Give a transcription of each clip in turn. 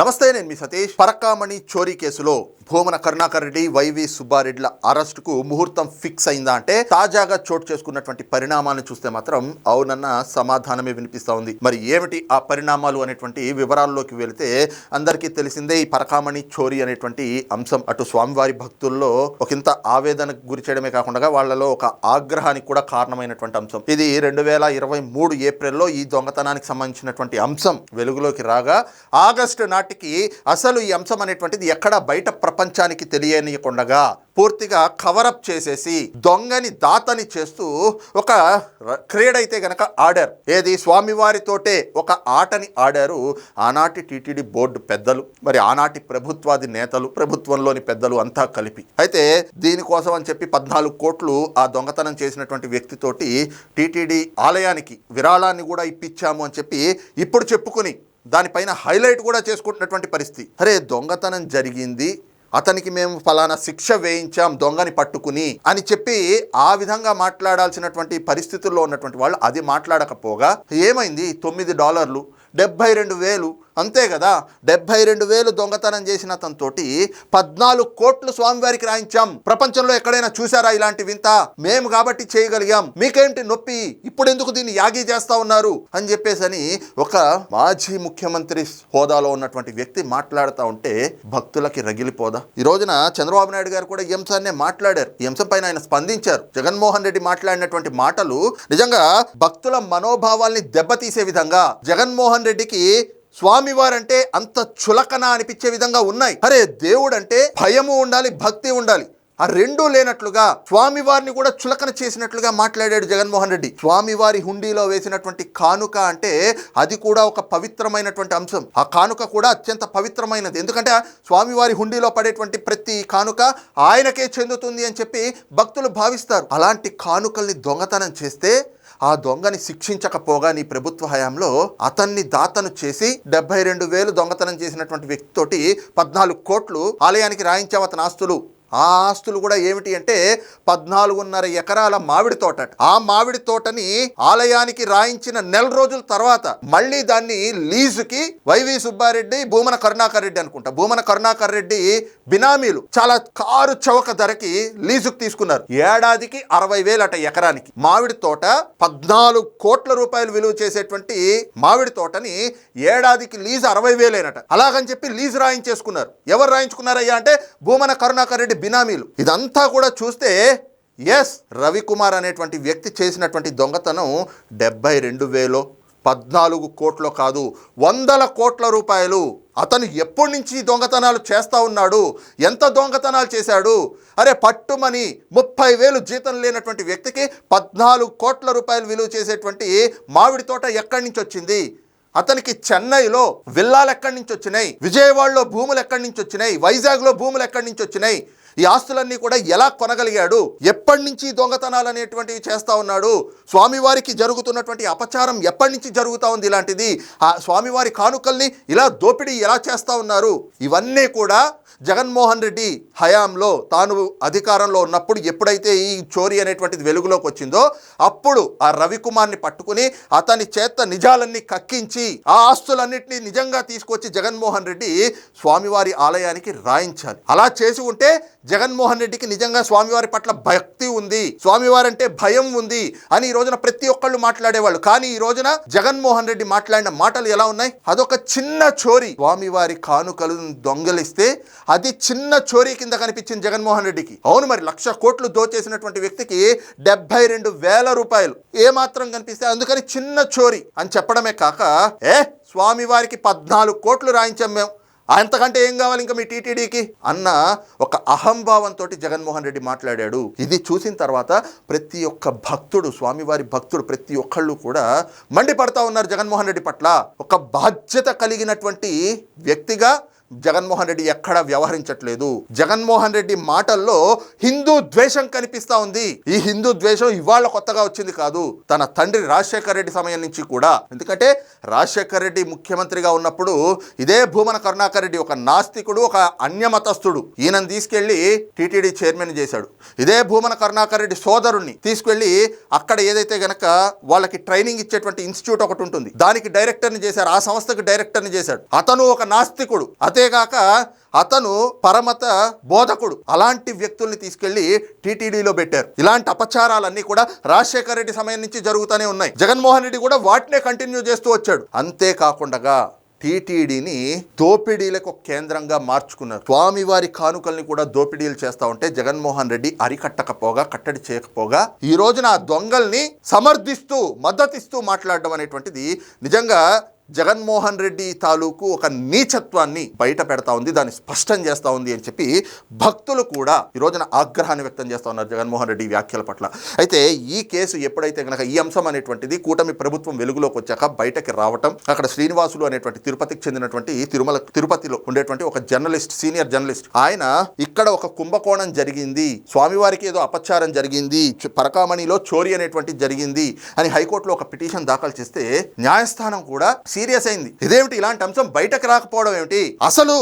నమస్తే నేను మీ సతీష్. పరకామణి చోరీ కేసులో భూమన కరుణాకర్ రెడ్డి వైవి సుబ్బారెడ్డిల అరెస్టుకు ముహూర్తం ఫిక్స్ అయిందా అంటే తాజాగా చోటు చేసుకున్నటువంటి పరిణామాలను చూస్తే మాత్రం అవునన్న సమాధానమే వినిపిస్తూ ఉంది. మరి ఏమిటి ఆ పరిణామాలు అనేటువంటి వివరాల్లోకి వెళితే అందరికీ తెలిసిందే ఈ పరకామణి చోరీ అనేటువంటి అంశం. అటు స్వామివారి భక్తుల్లో ఒకంత ఆవేదనకు గురి చేయడమే కాకుండా వాళ్ళలో ఒక ఆగ్రహానికి కూడా కారణమైనటువంటి అంశం. ఇది రెండు వేల ఇరవై మూడు ఏప్రిల్లో ఈ దొంగతనానికి సంబంధించినటువంటి అంశం వెలుగులోకి రాగా ఆగస్టు నాటికి అసలు ఈ అంశం అనేటువంటిది ఎక్కడ బయట ప్రపంచానికి తెలియనియకుండగా పూర్తిగా కవరప్ చేసేసి దొంగని దాతని చేస్తూ ఒక క్రీడ అయితే గనక ఆడారు. ఏది? స్వామివారితోటే ఒక ఆటని ఆడారు. ఆనాటి టీటీడీ బోర్డు పెద్దలు మరి ఆనాటి ప్రభుత్వాది నేతలు ప్రభుత్వంలోని పెద్దలు అంతా కలిపి. అయితే దీనికోసం అని చెప్పి పద్నాలుగు కోట్లు ఆ దొంగతనం చేసినటువంటి వ్యక్తితోటి టీటీడీ ఆలయానికి విరాళాన్ని కూడా ఇప్పించాము అని చెప్పి ఇప్పుడు చెప్పుకుని దానిపైన హైలైట్ కూడా చేసుకుంటున్నటువంటి పరిస్థితి. అరే దొంగతనం జరిగింది. అతనికి మేము ఫలానా శిక్ష వేయించాం దొంగని పట్టుకుని అని చెప్పి ఆ విధంగా మాట్లాడాల్సినటువంటి పరిస్థితుల్లో ఉన్నటువంటి వాళ్ళు అది మాట్లాడకపోగా ఏమైంది? తొమ్మిది డాలర్లు. డెబ్భై రెండు వేలు. అంతే కదా? డెబ్బై రెండు వేలు దొంగతనం చేసిన అతనితోటి పద్నాలుగు కోట్లు స్వామివారికి రాయించాం. ప్రపంచంలో ఎక్కడైనా చూసారా ఇలాంటి వింత? మేము కాబట్టి చేయగలిగాం. మీకేంటి నొప్పి? ఇప్పుడు ఎందుకు దీన్ని యాగి చేస్తా ఉన్నారు? అని చెప్పేసి అని ఒక మాజీ ముఖ్యమంత్రి హోదాలో ఉన్నటువంటి వ్యక్తి మాట్లాడుతూ ఉంటే భక్తులకి రగిలిపోదా? ఈ రోజున చంద్రబాబు నాయుడు గారు కూడా ఈ అంశాన్నే మాట్లాడారు. ఈ అంశం పైన ఆయన స్పందించారు. జగన్మోహన్ రెడ్డి మాట్లాడినటువంటి మాటలు నిజంగా భక్తుల మనోభావాల్ని దెబ్బతీసే విధంగా జగన్మోహన్ రెడ్డికి స్వామివారంటే అంత చులకన అనిపించే విధంగా ఉన్నాయి. అరే దేవుడు అంటే భయము ఉండాలి భక్తి ఉండాలి. ఆ రెండూ లేనట్లుగా స్వామివారిని కూడా చులకన చేసినట్లుగా మాట్లాడాడు జగన్మోహన్ రెడ్డి. స్వామివారి హుండీలో వేసినటువంటి కానుక అంటే అది కూడా ఒక పవిత్రమైనటువంటి అంశం. ఆ కానుక కూడా అత్యంత పవిత్రమైనది. ఎందుకంటే స్వామివారి హుండీలో పడేటువంటి ప్రతి కానుక ఆయనకే చెందుతుంది అని చెప్పి భక్తులు భావిస్తారు. అలాంటి కానుకల్ని దొంగతనం చేస్తే ఆ దొంగని శిక్షించకపోగా నీ ప్రభుత్వ హయాంలో అతన్ని దాతను చేసి డెబ్బై రెండు వేలు దొంగతనం చేసినటువంటి వ్యక్తితోటి పద్నాలుగు కోట్లు ఆలయానికి రాయించావు అతని ఆస్తులు. ఆ ఆస్తులు కూడా ఏమిటి అంటే పద్నాలుగున్నర ఎకరాల మామిడి తోట ఆ మామిడి తోటని ఆలయానికి రాయించిన నెల రోజుల తర్వాత మళ్ళీ దాన్ని లీజుకి వైవి సుబ్బారెడ్డి భూమన కరుణాకర్ రెడ్డి అనుకుంటా. భూమన కరుణాకర్ రెడ్డి బినామీలు చాలా కారు చౌక ధరకి లీజుకు తీసుకున్నారు. ఏడాదికి అరవై వేలు అట ఎకరానికి. మామిడి తోట పద్నాలుగు కోట్ల రూపాయలు విలువ చేసేటువంటి మామిడి తోటని ఏడాదికి లీజు అరవై వేలేనట. అలాగని చెప్పి లీజు రాయించేసుకున్నారు. ఎవరు రాయించుకున్నారయ్యా అంటే భూమన కరుణాకర్ రెడ్డి బినామీలు. ఇదంతా కూడా చూస్తే ఎస్ రవికుమార్ అనేటువంటి వ్యక్తి చేసినటువంటి దొంగతనం డెబ్బై రెండు వేలో పద్నాలుగు కోట్లు కాదు వందల కోట్ల రూపాయలు. అతను ఎప్పటి నుంచి దొంగతనాలు చేస్తూ ఉన్నాడు? ఎంత దొంగతనాలు చేశాడు? అరే పట్టుమని ముప్పై వేలు జీతం లేనటువంటి వ్యక్తికి పద్నాలుగు కోట్ల రూపాయలు విలువ చేసేటువంటి మామిడి తోట ఎక్కడి నుంచి వచ్చింది? అతనికి చెన్నైలో విల్లాలు ఎక్కడి నుంచి వచ్చినాయి? విజయవాడలో భూములు ఎక్కడి నుంచి వచ్చినాయి? వైజాగ్లో భూములు ఎక్కడి నుంచి వచ్చినాయి? ఈ ఆస్తులన్నీ కూడా ఎలా కొనగలిగాడు? ఎప్పటి నుంచి దొంగతనాలు అనేటువంటివి చేస్తా ఉన్నాడు? స్వామివారికి జరుగుతున్నటువంటి అపచారం ఎప్పటి నుంచి జరుగుతూ ఉంది ఇలాంటిది? ఆ స్వామివారి కానుకల్ని ఇలా దోపిడీ ఎలా చేస్తా ఉన్నారు? ఇవన్నీ కూడా జగన్మోహన్ రెడ్డి హయాంలో తాను అధికారంలో ఉన్నప్పుడు ఎప్పుడైతే ఈ చోరీ అనేటువంటిది వెలుగులోకి వచ్చిందో అప్పుడు ఆ రవికుమార్ని పట్టుకుని అతని చేత నిజాలన్నీ కక్కించి ఆ ఆస్తులన్నింటినీ నిజంగా తీసుకొచ్చి జగన్మోహన్ రెడ్డి స్వామివారి ఆలయానికి రాయించాలి. అలా చేసి ఉంటే జగన్మోహన్ రెడ్డికి నిజంగా స్వామివారి పట్ల భక్తి ఉంది స్వామివారి అంటే భయం ఉంది అని ఈ రోజున ప్రతి ఒక్కళ్ళు మాట్లాడేవాళ్ళు. కానీ ఈ రోజున జగన్మోహన్ రెడ్డి మాట్లాడిన మాటలు ఎలా ఉన్నాయి? అదొక చిన్న చోరీ. స్వామివారి కానుకలు దొంగలిస్తే అది చిన్న చోరీ కింద కనిపించింది జగన్మోహన్ రెడ్డికి. అవును మరి లక్ష కోట్లు దోచేసినటువంటి వ్యక్తికి డెబ్బై రెండు వేల రూపాయలు ఏమాత్రం కనిపిస్తే అందుకని చిన్న చోరీ అని చెప్పడమే కాక ఏ స్వామివారికి పద్నాలుగు కోట్లు రాయించాం మేము. అంతకంటే ఏం కావాలి ఇంకా మీ టీటీడీకి? అన్న ఒక అహంభావంతో జగన్మోహన్ రెడ్డి మాట్లాడాడు. ఇది చూసిన తర్వాత ప్రతి ఒక్క భక్తుడు స్వామివారి భక్తుడు ప్రతి ఒక్కళ్ళు కూడా మండిపడతా ఉన్నారు జగన్మోహన్ రెడ్డి పట్ల. ఒక బాధ్యత కలిగినటువంటి వ్యక్తిగా జగన్మోహన్ రెడ్డి ఎక్కడ వ్యవహరించట్లేదు. జగన్మోహన్ రెడ్డి మాటల్లో హిందూ ద్వేషం కనిపిస్తా ఉంది. ఈ హిందూ ద్వేషం ఇవాళ కొత్తగా వచ్చింది కాదు. తన తండ్రి రాజశేఖర్ రెడ్డి సమయం నుంచి కూడా. ఎందుకంటే రాజశేఖర్ రెడ్డి ముఖ్యమంత్రిగా ఉన్నప్పుడు ఇదే భూమన కరుణాకర్ రెడ్డి ఒక నాస్తికుడు ఒక అన్యమతస్థుడు. ఈయనను తీసుకెళ్ళి టీటీడీ చైర్మన్ చేశాడు. ఇదే భూమన కరుణాకర్ రెడ్డి సోదరుణ్ణి తీసుకెళ్ళి అక్కడ ఏదైతే గనక వాళ్ళకి ట్రైనింగ్ ఇచ్చేటువంటి ఇన్స్టిట్యూట్ ఒకటి ఉంటుంది. దానికి డైరెక్టర్ని చేశారు. ఆ సంస్థకు డైరెక్టర్ని చేశాడు. అతను ఒక నాస్తికుడు. అంతేగాక అతను పరమత బోధకుడు. అలాంటి వ్యక్తుల్ని తీసుకెళ్ళి టీటీడీలో పెట్టారు. ఇలాంటి అపచారాలన్నీ కూడా రాజశేఖర రెడ్డి సమయం నుంచి జరుగుతూనే ఉన్నాయి. జగన్మోహన్ రెడ్డి కూడా వాటినే కంటిన్యూ చేస్తూ వచ్చాడు. అంతేకాకుండా టీటీడీని దోపిడీలకు కేంద్రంగా మార్చుకున్నారు. స్వామివారి కానుకల్ని కూడా దోపిడీలు చేస్తా ఉంటే జగన్మోహన్ రెడ్డి అరికట్టకపోగా కట్టడి చేయకపోగా ఈ రోజున ఆ దొంగల్ని సమర్థిస్తూ మద్దతిస్తూ మాట్లాడడం అనేటువంటిది నిజంగా జగన్మోహన్ రెడ్డి తాలూకు ఒక నీచత్వాన్ని బయట పెడతా ఉంది దాన్ని స్పష్టం చేస్తూ ఉంది అని చెప్పి భక్తులు కూడా ఈ రోజున ఆగ్రహాన్ని వ్యక్తం చేస్తూ ఉన్నారు జగన్మోహన్ రెడ్డి వ్యాఖ్యల పట్ల. అయితే ఈ కేసు ఎప్పుడైతే కనుక ఈ అంశం అనేటువంటిది కూటమి ప్రభుత్వం వెలుగులోకి వచ్చాక బయటకి రావటం అక్కడ శ్రీనివాసులు అనేటువంటి తిరుపతికి చెందినటువంటి తిరుమల తిరుపతిలో ఉండేటువంటి ఒక జర్నలిస్ట్ సీనియర్ జర్నలిస్ట్ ఆయన ఇక్కడ ఒక కుంభకోణం జరిగింది స్వామివారికి ఏదో అపచారం జరిగింది పరకామణిలో చోరీ అనేటువంటి జరిగింది అని హైకోర్టులో ఒక పిటిషన్ దాఖలు చేస్తే న్యాయస్థానం కూడా సీరియస్ అయింది. ఇదేమిటి ఇలాంటి అంశం? బయటకు రాకపోవడం ఏమిటి? అసలు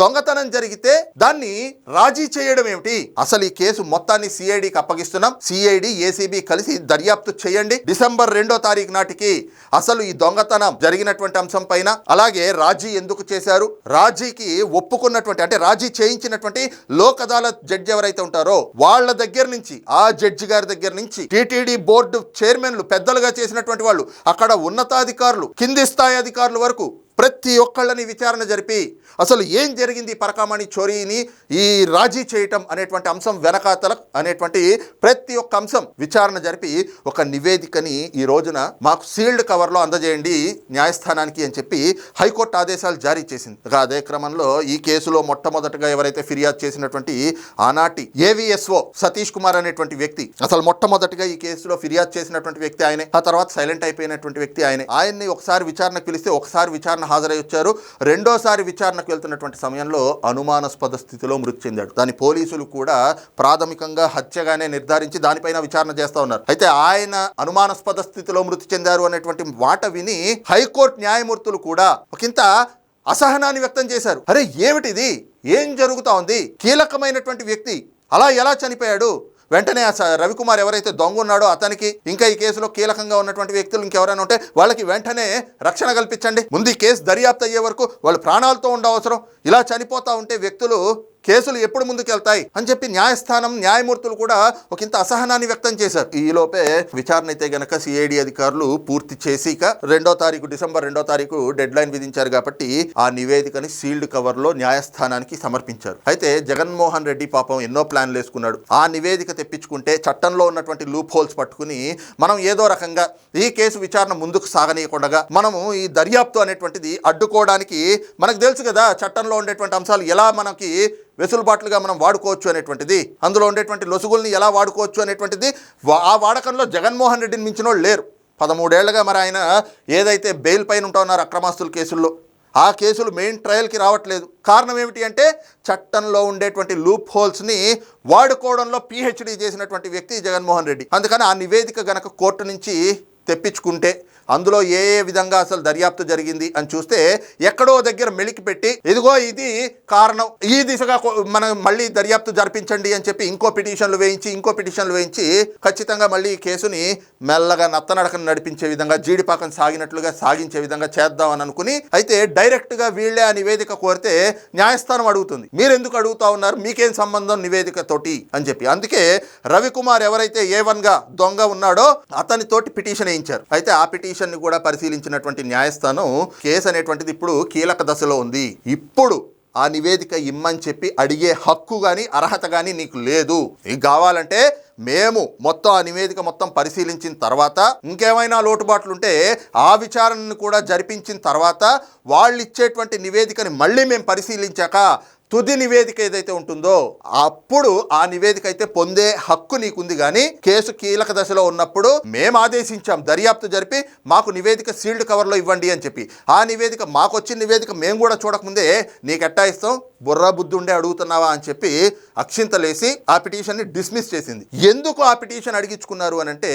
దొంగతనం జరిగితే దాన్ని రాజీ చేయడం ఏమిటి? అసలు ఈ కేసు మొత్తాన్ని సిఐడికి అప్పగిస్తున్నాం. సిఐడి ఏసీబీ కలిసి దర్యాప్తు చేయండి. డిసెంబర్ రెండో తారీఖు నాటికి అసలు ఈ దొంగతనం జరిగినటువంటి అంశం పైన అలాగే రాజీ ఎందుకు చేశారు? రాజీకి ఒప్పుకున్నటువంటి అంటే రాజీ చేయించినటువంటి లోక్ అదాలత్ జడ్జి ఎవరైతే ఉంటారో వాళ్ళ దగ్గర నుంచి ఆ జడ్జి గారి దగ్గర నుంచి టీటీడీ బోర్డు చైర్మన్లు పెద్దలుగా చేసినటువంటి వాళ్ళు అక్కడ ఉన్నతాధికారులు కింది స్థాయి అధికారుల వరకు ప్రతి ఒక్కళ్ళని విచారణ జరిపి అసలు ఏం జరిగింది పరకామణి చోరీని ఈ రాజీ చేయటం అనేటువంటి అంశం వెనకాతల అనేటువంటి ప్రతి ఒక్క అంశం విచారణ జరిపి ఒక నివేదికని ఈ రోజున మాకు సీల్డ్ కవర్లో అందజేయండి న్యాయస్థానానికి అని చెప్పి హైకోర్టు ఆదేశాలు జారీ చేసింది. అదే క్రమంలో ఈ కేసులో మొట్టమొదటగా ఎవరైతే ఫిర్యాదు చేసినటువంటి ఆనాటి ఏవిఎస్ఓ సతీష్ కుమార్ అనేటువంటి వ్యక్తి అసలు మొట్టమొదటిగా ఈ కేసులో ఫిర్యాదు చేసినటువంటి వ్యక్తి ఆయనే. ఆ తర్వాత సైలెంట్ అయిపోయినటువంటి వ్యక్తి ఆయనే. ఆయన్ని ఒకసారి విచారణకు పిలిస్తే ఒకసారి విచారణ హాజరై వచ్చారు రెండోసారి విచారణకు వెళ్తున్నటువంటి సమయంలో అనుమానాస్పద స్థితిలో మృతి చెందాడు. దాని పోలీసులు కూడా ప్రాథమికంగా హత్యగానే నిర్ధారించి దానిపైన విచారణ చేస్తా ఉన్నారు. అయితే ఆయన అనుమానాస్పద స్థితిలో మృతి చెందారు అనేటువంటి మాట విని హైకోర్టు న్యాయమూర్తులు కూడా ఒకంత అసహనాన్ని వ్యక్తం చేశారు. అరే ఏమిటిది? ఏం జరుగుతోంది కీలకమైనటువంటి వ్యక్తి అలా ఎలా చనిపోయాడు? వెంటనే ఆ రవికుమార్ ఎవరైతే దొంగ ఉన్నాడో అతనికి ఇంకా ఈ కేసులో కీలకంగా ఉన్నటువంటి వ్యక్తులు ఇంకెవరైనా ఉంటే వాళ్ళకి వెంటనే రక్షణ కల్పించండి. ముందు ఈ కేసు దర్యాప్తు అయ్యే వరకు వాళ్ళు ప్రాణాలతో ఉండవసరం ఇలా చనిపోతా ఉంటే వ్యక్తులు కేసులు ఎప్పుడు ముందుకెళ్తాయి అని చెప్పి న్యాయస్థానం న్యాయమూర్తులు కూడా ఒక ఇంత అసహనాన్ని వ్యక్తం చేశారు. ఈ లోపే విచారణ అయితే గనక సిఐడి అధికారులు పూర్తి చేసి ఇక రెండో తారీఖు డిసెంబర్ రెండో తారీఖు డెడ్ లైన్ విధించారు కాబట్టి ఆ నివేదికని సీల్డ్ కవర్లో న్యాయస్థానానికి సమర్పించారు. అయితే జగన్మోహన్ రెడ్డి పాపం ఎన్నో ప్లాన్లు వేసుకున్నాడు. ఆ నివేదిక తెప్పించుకుంటే చట్టంలో ఉన్నటువంటి లూప్ హోల్స్ పట్టుకుని మనం ఏదో రకంగా ఈ కేసు విచారణ ముందుకు సాగనీయకుండా మనము ఈ దర్యాప్తు అనేటువంటిది అడ్డుకోవడానికి మనకు తెలుసు కదా చట్టంలో ఉండేటువంటి అంశాలు ఎలా మనకి వెసులుబాట్లుగా మనం వాడుకోవచ్చు అనేటువంటిది. అందులో ఉండేటువంటి లొసుగుల్ని ఎలా వాడుకోవచ్చు అనేటువంటిది ఆ వాడకంలో జగన్మోహన్ రెడ్డిని మించిన వాళ్ళు లేరు. పదమూడేళ్ళుగా మరి ఆయన ఏదైతే బెయిల్ పైన ఉంటా ఉన్నారు అక్రమాస్తుల కేసుల్లో ఆ కేసులు మెయిన్ ట్రయల్కి రావట్లేదు. కారణం ఏమిటి అంటే చట్టంలో ఉండేటువంటి లూప్ హోల్స్ని వాడుకోవడంలో పిహెచ్డి చేసినటువంటి వ్యక్తి జగన్మోహన్ రెడ్డి. అందుకని ఆ నివేదిక గనక కోర్టు నుంచి తెప్పించుకుంటే అందులో ఏ ఏ విధంగా అసలు దర్యాప్తు జరిగింది అని చూస్తే ఎక్కడో దగ్గర మెలికి పెట్టి ఇదిగో ఇది కారణం ఈ దిశగా మనం మళ్ళీ దర్యాప్తు జరిపించండి అని చెప్పి ఇంకో పిటిషన్లు వేయించి ఇంకో పిటిషన్లు వేయించి ఖచ్చితంగా మళ్ళీ ఈ కేసుని మెల్లగా నత్తనడకను నడిపించే విధంగా జీడిపాకం సాగినట్లుగా సాగించే విధంగా చేద్దామని అనుకుని అయితే డైరెక్ట్గా వీళ్ళే ఆ నివేదిక కోరితే న్యాయస్థానం అడుగుతుంది. మీరు ఎందుకు అడుగుతా ఉన్నారు? మీకేం సంబంధం నివేదిక తోటి? అని చెప్పి. అందుకే రవికుమార్ ఎవరైతే ఏ గా దొంగ ఉన్నాడో అతని తోటి పిటిషన్ వేయించారు అయితే ఆ పిటిషన్ని కూడా పరిశీలించినటువంటి న్యాయస్థానం కేసు అనేటువంటిది ఇప్పుడు కీలక దశలో ఉంది. ఇప్పుడు ఆ నివేదిక ఇమ్మని చెప్పి అడిగే హక్కు కానీ అర్హత కానీ నీకు లేదు. నీకు కావాలంటే మేము మొత్తం ఆ నివేదిక మొత్తం పరిశీలించిన తర్వాత ఇంకేమైనా లోటుబాట్లు ఉంటే ఆ విచారణను కూడా జరిపించిన తర్వాత వాళ్ళు ఇచ్చేటువంటి నివేదికని మళ్ళీ మేము పరిశీలించాక తుది నివేదిక ఏదైతే ఉంటుందో అప్పుడు ఆ నివేదిక అయితే పొందే హక్కు నీకుంది. కానీ కేసు కీలక దశలో ఉన్నప్పుడు మేము ఆదేశించాం దర్యాప్తు జరిపి మాకు నివేదిక సీల్డ్ కవర్లో ఇవ్వండి అని చెప్పి. ఆ నివేదిక మాకు వచ్చిన నివేదిక మేము కూడా చూడకముందే నీకు ఎట్టా ఇస్తాం? బుర్రా బుద్ధి ఉండే అడుగుతున్నావా అని చెప్పి అక్షింతలేసి ఆ పిటిషన్ని డిస్మిస్ చేసింది. ఎందుకు ఆ పిటిషన్ అడిగించుకున్నారు అని అంటే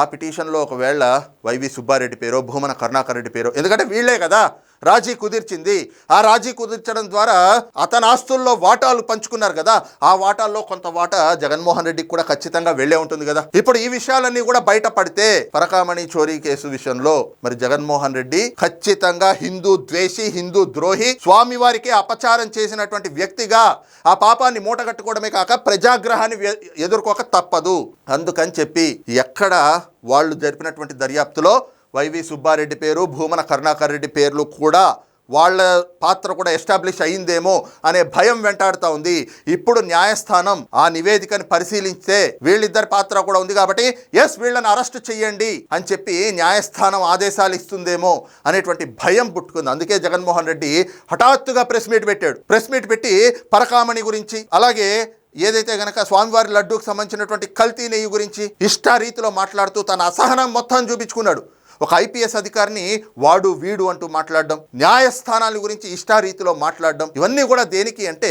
ఆ పిటిషన్లో ఒకవేళ వైవి సుబ్బారెడ్డి పేరో భూమన కరుణాకర్ రెడ్డి పేరో ఎందుకంటే వీళ్ళే కదా రాజీ కుదిర్చింది. ఆ రాజీ కుదిర్చడం ద్వారా అతని ఆస్తుల్లో వాటాలు పంచుకున్నారు కదా. ఆ వాటాల్లో కొంత వాటా జగన్మోహన్ రెడ్డికి కూడా ఖచ్చితంగా వెళ్ళే ఉంటుంది కదా. ఇప్పుడు ఈ విషయాలన్నీ కూడా బయటపడితే పరకామణి చోరీ కేసు విషయంలో మరి జగన్మోహన్ రెడ్డి ఖచ్చితంగా హిందూ ద్వేషి హిందూ ద్రోహి స్వామి వారికి అపచారం చేసినటువంటి వ్యక్తిగా ఆ పాపాన్ని మూటగట్టుకోవడమే కాక ప్రజాగ్రహాన్ని ఎదుర్కోక తప్పదు. అందుకని చెప్పి ఎక్కడ వాళ్ళు జరిపినటువంటి దర్యాప్తులో వైవి సుబ్బారెడ్డి పేరు భూమన కరుణాకర్ రెడ్డి పేర్లు కూడా వాళ్ళ పాత్ర కూడా ఎస్టాబ్లిష్ అయిందేమో అనే భయం వెంటాడుతూ ఉంది. ఇప్పుడు న్యాయస్థానం ఆ నివేదికను పరిశీలిస్తే వీళ్ళిద్దరి పాత్ర కూడా ఉంది కాబట్టి ఎస్ వీళ్ళని అరెస్ట్ చేయండి అని చెప్పి న్యాయస్థానం ఆదేశాలు ఇస్తుందేమో అనేటువంటి భయం పుట్టుకుంది. అందుకే జగన్మోహన్ రెడ్డి హఠాత్తుగా ప్రెస్ మీట్ పెట్టాడు. ప్రెస్ మీట్ పెట్టి పరకామణి గురించి అలాగే ఏదైతే గనక స్వామివారి లడ్డూకు సంబంధించినటువంటి కల్తీ నెయ్యి గురించి ఇష్టారీతిలో మాట్లాడుతూ తన అసహనం మొత్తం చూపించుకున్నాడు. ఒక ఐపీఎస్ అధికారిని వాడు వీడు అంటూ మాట్లాడడం న్యాయస్థానాల గురించి ఇష్టారీతిలో మాట్లాడడం ఇవన్నీ కూడా దేనికి అంటే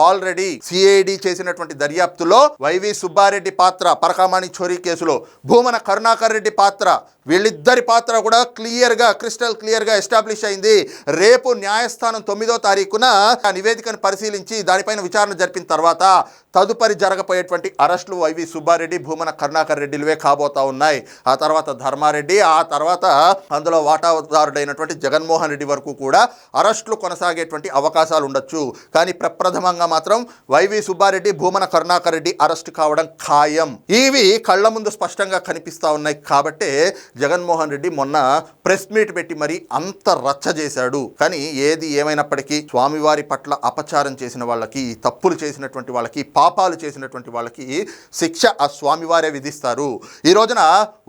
ఆల్రెడీ సిఐడి చేసినటువంటి దర్యాప్తులో వైవి సుబ్బారెడ్డి పాత్ర పరకామాణి చోరీ కేసులో భూమన కరుణాకర్ రెడ్డి పాత్ర వీళ్ళిద్దరి పాత్ర కూడా క్లియర్గా క్రిస్టల్ క్లియర్గా ఎస్టాబ్లిష్ అయింది. రేపు న్యాయస్థానం తొమ్మిదో తారీఖున ఆ నివేదికను పరిశీలించి దానిపైన విచారణ జరిపిన తర్వాత తదుపరి జరగబోయేటువంటి అరెస్టులు వైవి సుబ్బారెడ్డి భూమన కరుణాకర్ రెడ్డిలువే కాబోతా ఉన్నాయి. ఆ తర్వాత ధర్మారెడ్డి ఆ తర్వాత అందులో వాటాదారుడైనటువంటి జగన్మోహన్ రెడ్డి వరకు కూడా అరెస్టులు కొనసాగేటువంటి అవకాశాలు ఉండొచ్చు. కానీ ప్రప్రథమంగా మాత్రం వైవి సుబ్బారెడ్డి భూమన కరుణాకర్ రెడ్డి అరెస్టు కావడం ఖాయం. ఇవి కళ్ళ ముందు స్పష్టంగా కనిపిస్తా ఉన్నాయి కాబట్టి జగన్మోహన్ రెడ్డి మొన్న ప్రెస్ మీట్ పెట్టి మరి అంత రచ్చ చేశాడు. కానీ ఏది ఏమైనప్పటికీ స్వామివారి పట్ల అపచారం చేసిన వాళ్ళకి తప్పులు చేసినటువంటి వాళ్ళకి పాపాలు చేసినటువంటి వాళ్ళకి శిక్ష ఆ స్వామివారే విధిస్తారు. ఈ రోజున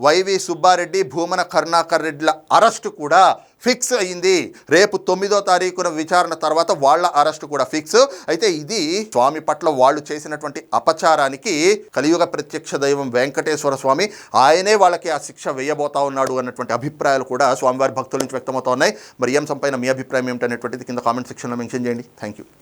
వైవి సుబ్బారెడ్డి భూమన కరుణాకర్ రెడ్డిల అరెస్టు కూడా ఫిక్స్ అయింది రేపు తొమ్మిదో తారీఖున విచారణ తర్వాత వాళ్ళ అరెస్ట్ కూడా ఫిక్స్. అయితే ఇది స్వామి పట్ల వాళ్ళు చేసినటువంటి అపచారానికి కలియుగ ప్రత్యక్ష దైవం వెంకటేశ్వర స్వామి ఆయనే వాళ్ళకి ఆ శిక్ష వేయబోతా ఉన్నాడు అన్నటువంటి అభిప్రాయాలు కూడా స్వామివారి భక్తుల నుంచి వ్యక్తమవుతా ఉన్నాయి. మరి ఏం సంపైన మీ అభిప్రాయం ఏమిటనేటువంటిది కింద కామెంట్ సెక్షన్లో మెన్షన్ చేయండి. Thank you